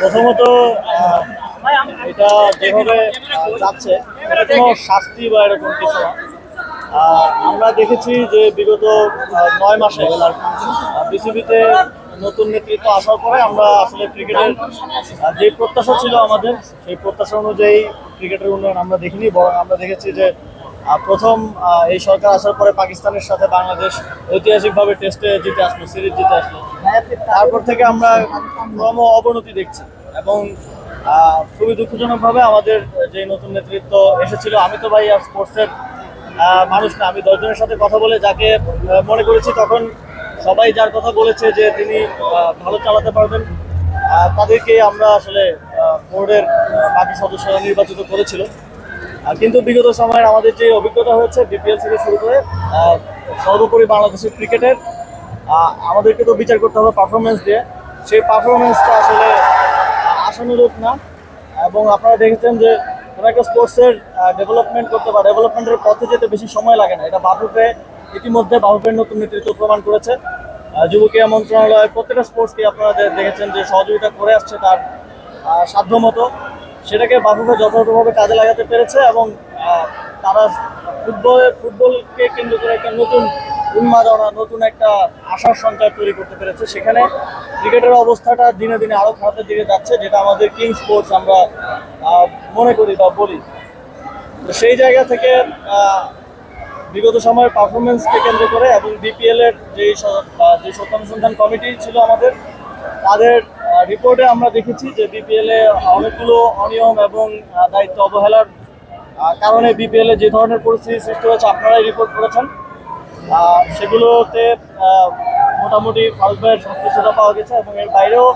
প্রথমত এটা যেভাবে যাচ্ছে, এটা কোনো শাস্তি বা এরকম কিছু না। আমরা দেখেছি যে বিগত নয় মাসে বিসিবিতে নতুন নেতৃত্ব আসার পরে আমরা আসলে ক্রিকেটের যে প্রত্যাশা ছিল আমাদের, সেই প্রত্যাশা অনুযায়ী ক্রিকেটের উন্নয়ন আমরা দেখিনি, বরং আমরা দেখেছি যে প্রথম এই সরকার আসার পরে পাকিস্তানের সাথে বাংলাদেশ ঐতিহাসিকভাবে টেস্টে জিতে আসলো সিরিজ জিতে আসলো। তারপর থেকে আমরা ক্রম অবনতি দেখছি এবং খুবই দুঃখজনকভাবে আমাদের যে নতুন নেতৃত্ব এসেছিল, আমি তো ভাই আর স্পোর্টসের মানুষ না, আমি দশজনের সাথে কথা বলে যাকে মনে করেছি তখন সবাই যার কথা বলেছে যে তিনি ভালো চালাতে পারবেন তাদেরকে আমরা আসলে বোর্ডের বাকি সদস্যরা নির্বাচিত করেছিল। কিন্তু বিগত সময়ের আমাদের যে অভিজ্ঞতা হয়েছে বিপিএল থেকে শুরু করে সর্বোপরি বাংলাদেশের ক্রিকেটের আমাদেরকে তো বিচার করতে হবে পারফরমেন্স দিয়ে। সেই পারফরমেন্সটা আসলে আশানুরূপ না। এবং আপনারা দেখেছেন যে কোনো একটা স্পোর্টসের ডেভেলপমেন্ট করতে বা ডেভেলপমেন্টের পথে যেতে বেশি সময় লাগে না। এটা বাফুফে ইতিমধ্যে বাফুফের নতুন নেতৃত্ব প্রমাণ করেছে। যুব ক্রীড়া মন্ত্রণালয় প্রত্যেকটা স্পোর্টসকে আপনারা দেখেছেন যে সহযোগিতা করে আসছে তার আহ, সাধ্যমতো। সেটাকে বাফুফে যথাযথভাবে কাজে লাগাতে পেরেছে এবং তারা ফুটবল, ফুটবলকে কেন্দ্র করে একটা নতুন উন্মাদনা, নতুন একটা আশার সঞ্চার তৈরি করতে পেরেছে। সেখানে ক্রিকেটের অবস্থাটা দিনে দিনে আরও খারাপের দিকে যাচ্ছে, যেটা আমাদের কিং স্পোর্টস আমরা মনে করি বা বলি। সেই জায়গা থেকে বিগত সময়ের পারফরমেন্সকে কেন্দ্র করে এবং বিপিএল এর যে যে সত্যানুসন্ধান কমিটি ছিল আমাদের, তাদের রিপোর্টে আমরা দেখেছি যে বিপিএল এ অনেকগুলো অনিয়ম এবং দায়িত্ব অবহেলার কারণে বিপিএল এ যে ধরনের পরিস্থিতি সৃষ্টি হয়েছে আপনারাই রিপোর্ট করেছেন। সেগুলোতে মোটামুটি ফারুক ভাইয়ের সংশ্লিষ্টতা পাওয়া গেছে এবং এর বাইরেও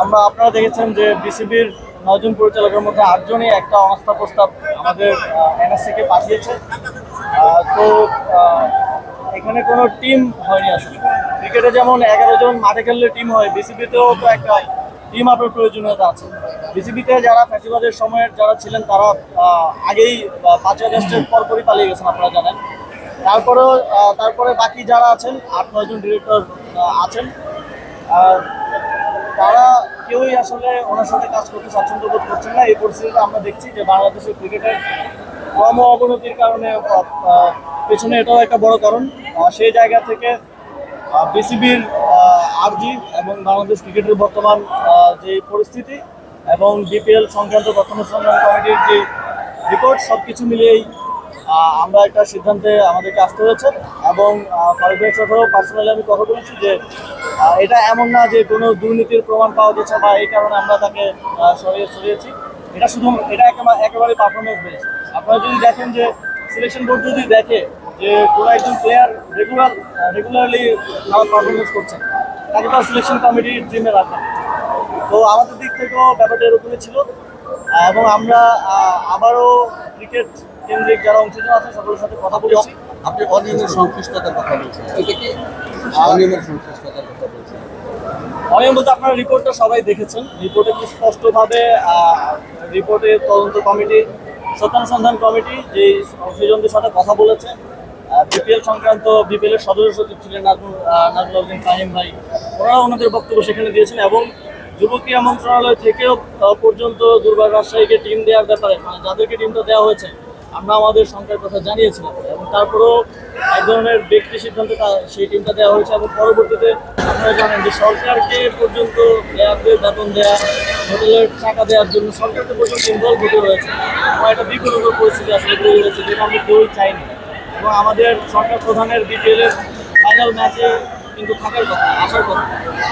আমরা, আপনারা দেখেছেন যে বিসিবির নয়জন পরিচালকের মধ্যে আটজনই একটা অনাস্থা প্রস্তাব আমাদের এনএসসিকে পাঠিয়েছে। তো এখানে কোনো টিম হয়নি আসলে। ক্রিকেটে যেমন এগারো জন মাঠে খেললে টিম হয় বিসিবিতেও তো একটা টিম আপের প্রয়োজনীয়তা আছে। বিসিবিতে যারা ফ্যাসিবাদের সময়ের যারা ছিলেন, তারা আগেই পাঁচই আগস্টের পরপরই পালিয়ে গেছেন, আপনারা জানেন। তারপরেও তারপরে বাকি যারা আছেন, আট নয়জন ডিরেক্টর আছেন। আর তারা কেউই আসলে ওনার সাথে কাজ করতে স্বাচ্ছন্দ্য বোধ করছেন না। এই পরিস্থিতিতে আমরা দেখছি যে বাংলাদেশের ক্রিকেটের ক্রম অবনতির কারণে পেছনে এটাও একটা বড় কারণ। সেই জায়গা থেকে বিসিবির আরজি এবং বাংলাদেশ ক্রিকেটের বর্তমান যে পরিস্থিতি এবং বিপিএল সংক্রান্ত তথ্যানুসন্ধান কমিটির যে রিপোর্ট সব কিছু মিলিয়েই আমরা একটা সিদ্ধান্তে আমাদেরকে আসতে হয়েছে এবং ফারুক সাথেও পার্সোনালি আমি কথা বলেছি যে এটা এমন না যে কোনো দুর্নীতির প্রমাণ পাওয়া গেছে বা এই কারণে আমরা তাকে সরিয়ে সরিয়েছি। এটা শুধু, এটা একেবারে পারফরমেন্স বেস আপনারা যদি দেখেন যে সিলেকশন বোর্ড যদি দেখে যে কোনো একজন প্লেয়ার রেগুলার রেগুলারলি ভালো পারফরমেন্স করছেন তাকে তো সিলেকশন কমিটির টিমে রাখেন তো আমাদের দিক থেকেও ব্যাপারটা এরকমই ছিল। এবং আমরা আবারও ক্রিকেট কেন্দ্রিক যারা অংশীদার আছে সকলের সাথে কথা বলেছি। আপনি অনিয়মের সংশ্লিষ্টতার কথা বলছেন। এটা কি অনিয়মের সংশ্লিষ্টতার কথা বলছেন? অনিয়ম বলতে আপনারা রিপোর্টটা সবাই দেখেছেন। রিপোর্টে খুব স্পষ্টভাবে রিপোর্টে তদন্ত কমিটি সত্যানুসন্ধান কমিটি যে অংশীজনদের সাথে কথা বলেছে বিপিএল সংক্রান্ত বিপিএল এর সদস্য সচিব ছিলেন উদ্দিন ফাহিম ভাই। ওনারা ওনাদের বক্তব্য সেখানে দিয়েছেন এবং যুব ক্রীড়া মন্ত্রণালয় থেকেও পর্যন্ত দুর্বার রাজশাহীকে টিম দেওয়ার ব্যাপারে মানে যাদেরকে টিমটা দেওয়া হয়েছে, আমরা আমাদের সংখ্যার কথা জানিয়েছিলাম এবং তারপরেও এক ধরনের ব্যক্তি সিদ্ধান্তে সেই টিমটা দেওয়া হয়েছে এবং পরবর্তীতে আপনারা জানেন যে সরকারকে পর্যন্ত প্লেয়ারদের বেতন দেওয়া হোটেলের টাকা দেওয়ার জন্য সরকারকে পর্যন্ত ইনভলভ হতে হয়েছে। এবং একটা বিপরীত পরিস্থিতি আসলে তৈরি হয়েছে, যেটা আমরা কেউই চাইনি। এবং আমাদের সরকার প্রধানের বিপিএল এর ফাইনাল ম্যাচে কিন্তু থাকার কথা, আসার কথা।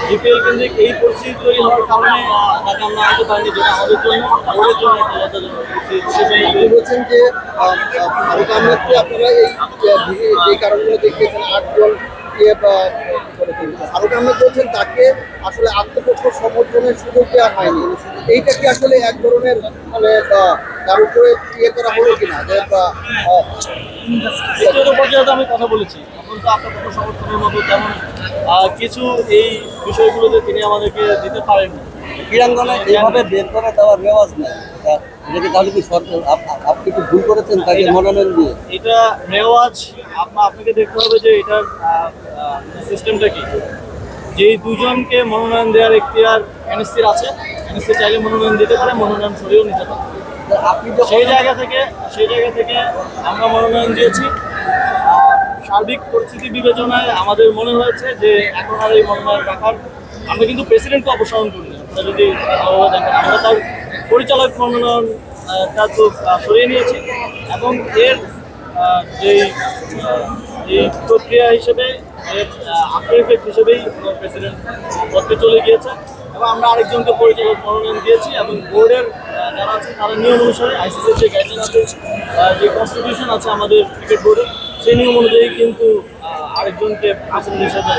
বিপিএল কেন্দ্রিক এই পরিস্থিতি তৈরি হওয়ার কারণে তাকে আমরা আনতে পারিনি যেটা আমাদের জন্য আমাদের জন্য একটা লজ্জাজনক আপনি বলছেন যে ফারুক আহমেদকে আপনারা এই যে কারণগুলো দেখিয়েছেন আটজন ফারুক আহমেদ বলছেন তাকে আসলে আত্মপক্ষ সমর্থনের সুযোগ দেওয়া হয়নি। এইটা কি আসলে এক ধরনের মানে তার উপরে ইয়ে করা হলো কিনা? যে পর্যায়ে আমি কথা বলেছি। এখন তো আপনার কোনো সমর্থনের মতো তেমন কিছু এই বিষয়গুলোতে তিনি আমাদেরকে দিতে পারেন ক্রীড়াঙ্গনে এইভাবে বের করে দেওয়ার রেওয়াজ নেই। তাহলে কি সরকার আপনি কি ভুল করেছেন তাকে মনোনয়ন দিয়ে? এটা রেওয়াজ আপনা আপনাকে দেখতে হবে যে এটার সিস্টেমটা কি। যেই দুজনকে মনোনয়ন দেওয়ার এখতিয়ার এনএসসির আছে এনএসসি চাইলে মনোনয়ন দিতে পারে মনোনয়ন সরিয়েও নিতে পারে। আপনি সেই জায়গা থেকে সেই জায়গা থেকে আমরা মনোনয়ন দিয়েছি। সার্বিক পরিস্থিতি বিবেচনায় আমাদের মনে হয়েছে যে এখন আর এই মনোনয়ন রাখার আমরা কিন্তু প্রেসিডেন্টকে অপসারণ করি আপনারা যদি দেখেন আমরা তার পরিচালক মনোনয়ন আহ, তার তো সরিয়ে নিয়েছি। এবং এর যেই এই প্রক্রিয়া হিসেবে এর আফটার হিসেবেই প্রেসিডেন্ট পদে চলে গিয়েছে। এবং আমরা আরেকজনকে পরিচালক মনোনয়ন দিয়েছি এবং বোর্ডের যারা আছে তারা নিয়ম অনুসারে আইসিসির যে গাইডলাইন আছে যে কনস্টিটিউশন আছে আমাদের ক্রিকেট বোর্ডে সেই নিয়ম অনুযায়ী কিন্তু আরেকজনকে প্রেসিডেন্ট হিসেবে